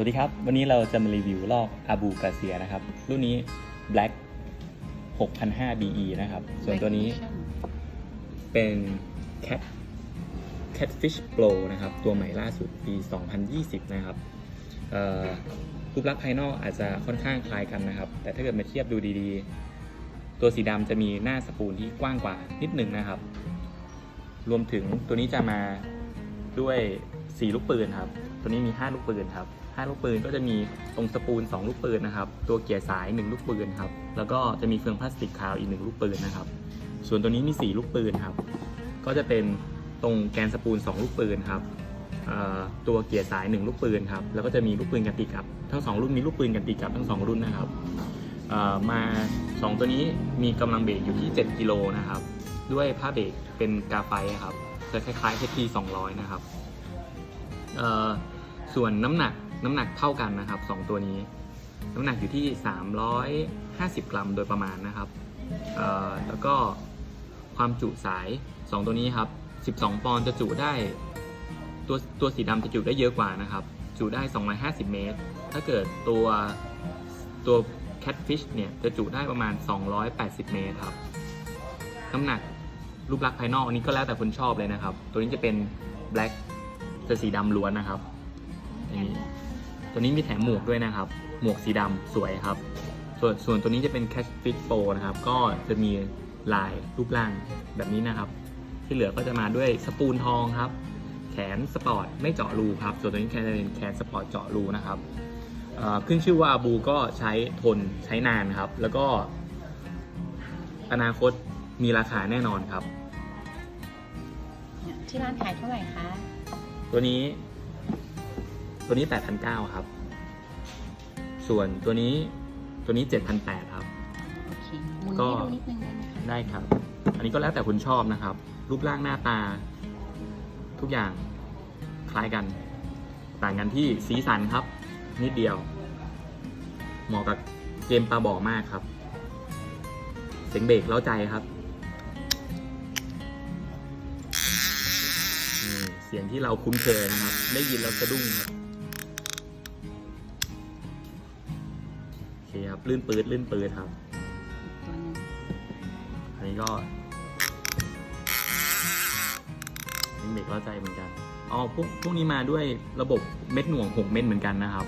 วัสดีครับ วันนี้เราจะมารีวิวลอกอาบูกาเซียนะครับ รุ่นนี้ Black 6005 BE นะครับ ส่วนตัวนี้เป็น Cat Catfish Pro นะครับ ตัวใหม่ล่าสุดปี 2020 นะครับรูปลักษณ์ภายนอกอาจจะค่อนข้างคล้ายกันนะครับ แต่ถ้าเกิดมาเทียบดูดีๆ ตัวสีดำจะมีหน้าสปูลที่กว้างกว่านิดนึงนะครับ รวมถึงตัวนี้จะมาด้วย4ลูกปืนครับ ตัวนี้มี 5 ลูกปืนครับ 5 ลูกปืนก็จะมีตรงสปูล 2 ลูกปืนนะครับ ตัวเกียร์สาย 1 ลูกปืนครับ แล้วก็จะมีเฟืองพลาสติกคาวอีก 1 ลูกปืนนะครับ ส่วนตัวนี้มี 4 ลูกปืนครับ ก็จะเป็นตรงแกนสปูล 2 ลูกปืนครับตัวเกียร์สาย 1 ลูกปืนครับ แล้วก็จะมีลูกปืนกันติดกับ ทั้ง 2 รุ่นมีลูกปืนกันติดกับทั้ง 2 รุ่นนะครับเอ่อมา 2 ตัวนี้มีกำลังเบรกอยู่ที่ 7 กิโลนะครับ ด้วยผ้าเบรกเป็นกาไฟครับจะคล้ายๆ HP 200 นะครับ ส่วนน้ำหนักน้ำหนักเท่ากันนะครับสองตัวนี้ น้ำหนักอยู่ที่ 350 กรัมโดยประมาณนะครับแล้วก็ความจุสาย 2 ตัวนี้ครับ 12 ปอนด์จะจุได้ตัวตัวสีดำจะจุได้เยอะกว่านะครับ จุได้ 250 เมตร ถ้าเกิดตัวตัว Catfish เนี่ยจะจุได้ประมาณ 280 เมตรครับ น้ำหนักรูปลักษณ์ภายนอกอันนี้ก็แล้วแต่คนชอบเลยนะครับ ตัวนี้จะเป็น black จะสีดำล้วนนะครับ อย่างนี้ตัวนี้มีแถมหมวกด้วยนะครับ หมวกสีดำสวยครับ ส่วนส่วนตัวนี้จะเป็น catch fit pro นะครับ ก็จะมีลายรูปร่างแบบนี้นะครับ ที่เหลือก็จะมาด้วยสปูลทองครับ แขนสปอร์ตไม่เจาะรูครับ ส่วนตัวนี้แค่จะเป็นแขนสปอร์ตเจาะรูนะครับเอ่อขึ้นชื่อว่าอาบูก็ใช้ทนใช้นานครับ แล้วก็ อนาคตมีราคาแน่นอนครับ ที่ร้านขายเท่าไหร่คะ ตัวนี้ ตัวนี้ 8,900 ครับ ส่วนตัวนี้ตัวนี้ 7,800 ครับ โอเคหมุนก็ให้ดูนิดนึงได้ไหมคะได้ครับ อันนี้ก็แล้วแต่คุณชอบนะครับ รูปร่างหน้าตา ทุกอย่างคล้ายกัน ต่างกันที่สีสันครับ นิดเดียว เหมาะกับเกมปลาบ่อมากครับ เสียงเบรกเล้าใจครับนี่เสียงที่เราคุ้นเคยนะครับ ได้ยินแล้วสะดุ้งครับ คครับลื่นปืดลื่นปืดครับตัวหนึงอันนี้ก็ยังเด็กเข้าใจเหมือนกันอ๋อพวกพวกนี้มาด้วยระบบเม็ดหน่วงหกเม็ดเหมือนกันนะครับ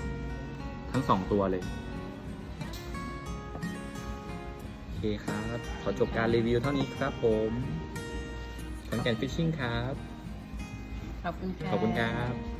ทั้งสองตัวเลยโอเคครับ ขอจบการรีวิวเท่านี้ครับผมขอนแก่นฟิชชิ่งครับ ขอบคุณค่ะ ขอบคุณครับ